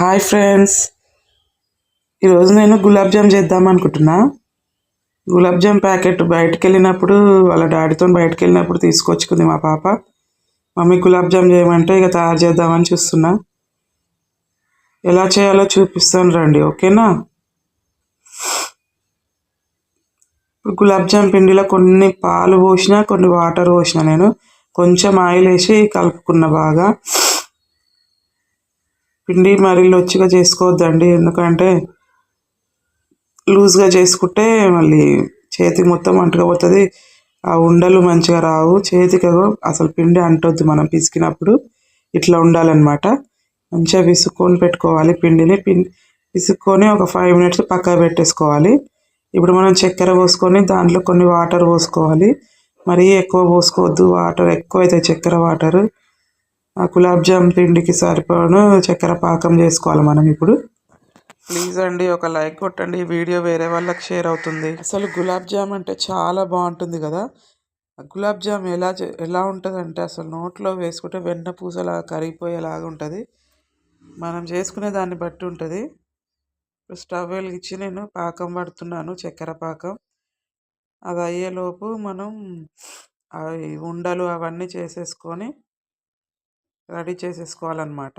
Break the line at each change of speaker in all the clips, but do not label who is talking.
Hi friends. ఈరోజు నేను గులాబ్ జామ్ చేద్దాం అనుకుంటున్నా. గులాబ్ జామ్ ప్యాకెట్ బయటకు వెళ్ళినప్పుడు వాళ్ళ డాడీతో బయటకు వెళ్ళినప్పుడు తీసుకొచ్చుకుంది మా పాప. మమ్మీ గులాబ్ జామ్ చేయమంటే ఇక తయారు చేద్దామని చూస్తున్నా. ఎలా చేయాలో చూపిస్తాను రండి ఓకేనా? ఇప్పుడు గులాబ్ జామ్ పిండిలో కొన్ని పాలు పోసిన కొన్ని వాటర్ పోసిన నేను. కొంచెం ఆయిల్ వేసి కలుపుకున్న బాగా. పిండి మరీ లొచ్చిగా చేసుకోవద్దండి. ఎందుకంటే లూజ్గా చేసుకుంటే మళ్ళీ చేతికి మొత్తం అంటుకపోతుంది. ఆ ఉండలు మంచిగా రావు. చేతికి అసలు పిండి అంటొద్దు మనం పిసికినప్పుడు. ఇట్లా ఉండాలన్నమాట. మంచిగా విసుక్కొని పెట్టుకోవాలి పిండిని. పిండి విసుక్కొని ఒక ఫైవ్ మినిట్స్ పక్కకు పెట్టేసుకోవాలి. ఇప్పుడు మనం చక్కెర పోసుకొని దాంట్లో కొన్ని వాటర్ పోసుకోవాలి. మరీ ఎక్కువ పోసుకోవద్దు. వాటర్ ఎక్కువ అవుతాయి చక్కెర వాటర్. ఆ గులాబ్ జామ్ పిండికి సరిపోను చక్కెర పాకం చేసుకోవాలి మనం ఇప్పుడు. ప్లీజ్ అండి ఒక లైక్ కొట్టండి వీడియో వేరే వాళ్ళకి షేర్ అవుతుంది. అసలు గులాబ్ జామ్ అంటే చాలా బాగుంటుంది కదా. గులాబ్ జామ్ ఎలా ఎలా ఉంటుంది అంటే అసలు నోట్లో వేసుకుంటే వెన్న పూసలా కరిగిపోయేలాగా ఉంటుంది. మనం చేసుకునే దాన్ని బట్టి ఉంటుంది. స్టవ్ వెలిగించి నేను పాకం పడుతున్నాను చక్కెర పాకం. అది అయ్యేలోపు మనం అవి ఉండలు అవన్నీ చేసేసుకొని రెడీ చేసేసుకోవాలన్నమాట.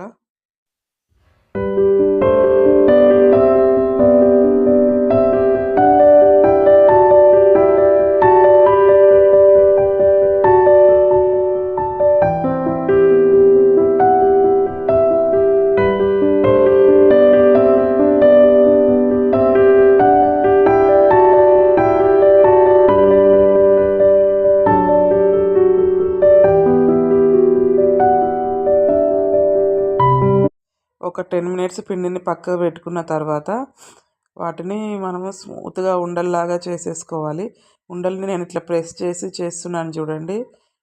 ఒక టెన్ మినిట్స్ పిండిని పక్కకు పెట్టుకున్న తర్వాత వాటిని మనము స్మూత్గా ఉండల్లాగా చేసేసుకోవాలి. ఉండల్ని నేను ఇట్లా ప్రెస్ చేసి చేస్తున్నాను చూడండి.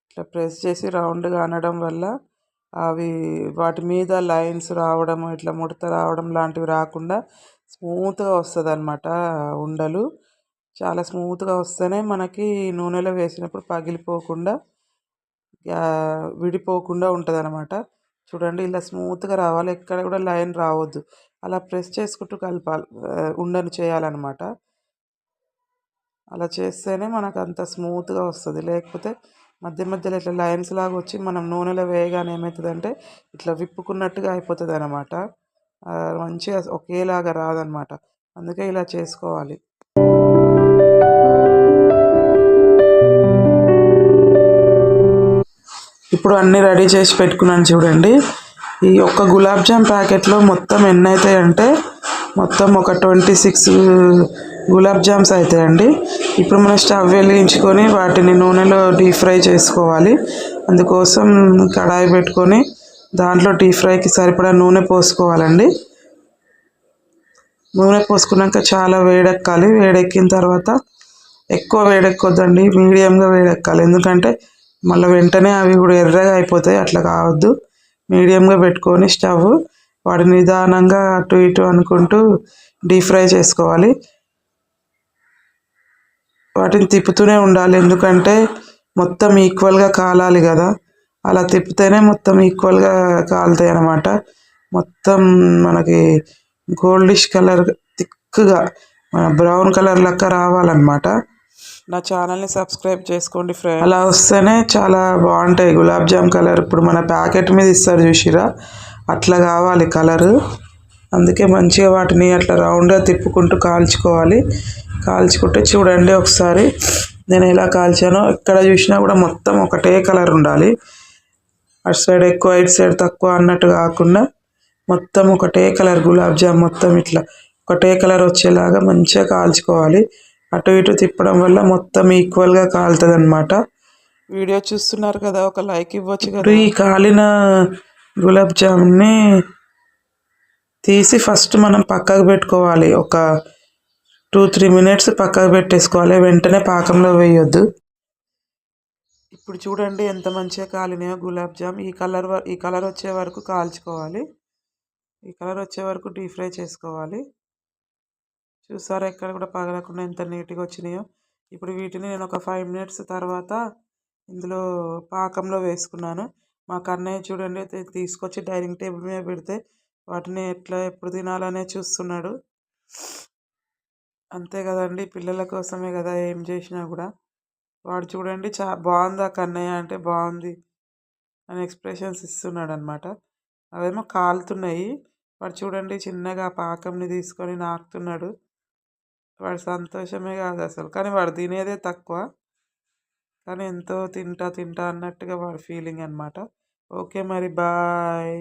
ఇట్లా ప్రెస్ చేసి రౌండ్గా అనడం వల్ల అవి వాటి మీద లైన్స్ రావడం ఇట్లా ముడత రావడం లాంటివి రాకుండా స్మూత్గా వస్తుంది అనమాట ఉండలు. చాలా స్మూత్గా వస్తేనే మనకి నూనెలో వేసినప్పుడు పగిలిపోకుండా విడిపోకుండా ఉంటుంది అనమాట చూడండి ఇలా స్మూత్గా రావాలి. ఎక్కడ కూడా లైన్ రావద్దు. అలా ప్రెస్ చేసుకుంటూ కలపాలి. ఉండని చేయాలన్నమాట. అలా చేస్తేనే మనకు అంత స్మూత్గా వస్తుంది. లేకపోతే మధ్య మధ్యలో ఇట్లా లైన్స్ లాగా వచ్చి మనం నూనెలో వేయగానే ఏమవుతుందంటే ఇట్లా విప్పుకున్నట్టుగా అయిపోతుంది అనమాట మంచిగా ఒకేలాగా రాదనమాట అందుకే ఇలా చేసుకోవాలి. ఇప్పుడు అన్నీ రెడీ చేసి పెట్టుకున్నాను చూడండి. ఈ ఒక్క గులాబ్ జామ్ ప్యాకెట్లో మొత్తం ఎన్ని అవుతాయంటే మొత్తం ఒక ట్వంటీ సిక్స్ గులాబ్ జామ్స్ అవుతాయండి ఇప్పుడు మనం స్టవ్ వెలిగించుకొని వాటిని నూనెలో డీప్ ఫ్రై చేసుకోవాలి. అందుకోసం కడాయి పెట్టుకొని దాంట్లో డీప్ ఫ్రైకి సరిపడా నూనె పోసుకోవాలండి. నూనె పోసుకున్నాక చాలా వేడెక్కాలి. వేడెక్కిన తర్వాత ఎక్కువ వేడెక్కొద్దండి. మీడియంగా వేడెక్కాలి. ఎందుకంటే మళ్ళీ వెంటనే అవి కూడా ఎర్రగా అయిపోతాయి అట్లా కావద్దు. మీడియంగా పెట్టుకొని స్టవ్ వాటిని నిదానంగా అటు ఇటు అనుకుంటూ డీప్ ఫ్రై చేసుకోవాలి. వాటిని తిప్పుతూనే ఉండాలి ఎందుకంటే మొత్తం ఈక్వల్గా కాలాలి కదా. అలా తిప్పితేనే మొత్తం ఈక్వల్గా కాలుతాయి అన్నమాట. మొత్తం మనకి గోల్డిష్ కలర్ థిక్గా మన బ్రౌన్ కలర్ లెక్క రావాలన్నమాట. నా ఛానల్ని సబ్స్క్రైబ్ చేసుకోండి ఫ్రెండ్ అలా వస్తేనే చాలా బాగుంటాయి. గులాబ్ జామ్ కలర్ ఇప్పుడు మన ప్యాకెట్ మీద ఇస్తారు చూసిరా? అట్లా కావాలి కలరు. అందుకే మంచిగా వాటిని అట్లా రౌండ్గా తిప్పుకుంటూ కాల్చుకోవాలి. కాల్చుకుంటే చూడండి ఒకసారి నేను ఎలా కాల్చానో. ఎక్కడ చూసినా కూడా మొత్తం ఒకటే కలర్ ఉండాలి. అటు సైడ్ ఎక్కువ ఇటు సైడ్ తక్కువ అన్నట్టు కాకుండా మొత్తం ఒకటే కలర్. గులాబ్ జామ్ మొత్తం ఇట్లా. ఒకటే కలర్ వచ్చేలాగా మంచిగా కాల్చుకోవాలి. అటు ఇటు తిప్పడం వల్ల మొత్తం ఈక్వల్గా కాలుతుంది అనమాట వీడియో చూస్తున్నారు కదా ఒక లైక్ ఇవ్వచ్చు కదా. ఈ కాలిన గులాబ్ జామున్ని తీసి ఫస్ట్ మనం పక్కకు పెట్టుకోవాలి. ఒక టూ త్రీ మినిట్స్ పక్కకు పెట్టేసుకోవాలి. వెంటనే పాకంలో వేయొద్దు. ఇప్పుడు చూడండి ఎంత మంచిగా కాలినాయో గులాబ్ జామ్. ఈ కలర్ ఈ కలర్ వచ్చే వరకు కాల్చుకోవాలి. ఈ కలర్ వచ్చే వరకు డీప్ ఫ్రై చేసుకోవాలి. చూసారా ఎక్కడ కూడా పగలకుండా ఎంత నీట్గా వచ్చినాయో. ఇప్పుడు వీటిని నేను ఒక ఫైవ్ మినిట్స్ తర్వాత ఇందులో పాకంలో వేసుకున్నాను. మా కన్నయ్య చూడండి తీసుకొచ్చి డైనింగ్ టేబుల్ మీద పెడితే వాటిని ఎట్లా ఎప్పుడు తినాలనే చూస్తున్నాడు. అంతే కదండి పిల్లల కోసమే కదా ఏం చేసినా కూడా. వాడు చూడండి చా బాగుందా కన్నయ్య అంటే బాగుంది అని ఎక్స్ప్రెషన్స్ ఇస్తున్నాడు అనమాట అవేమో కాలుతున్నాయి. వాడు చూడండి చిన్నగా పాకంని తీసుకొని నాకుతున్నాడు. వాడు సంతోషమే కాదు అసలు. కానీ వాడు తినేదే తక్కువ. కానీ ఎంతో తింటా తింటా అన్నట్టుగా వాడి ఫీలింగ్ అనమాట ఓకే మరి బాయ్.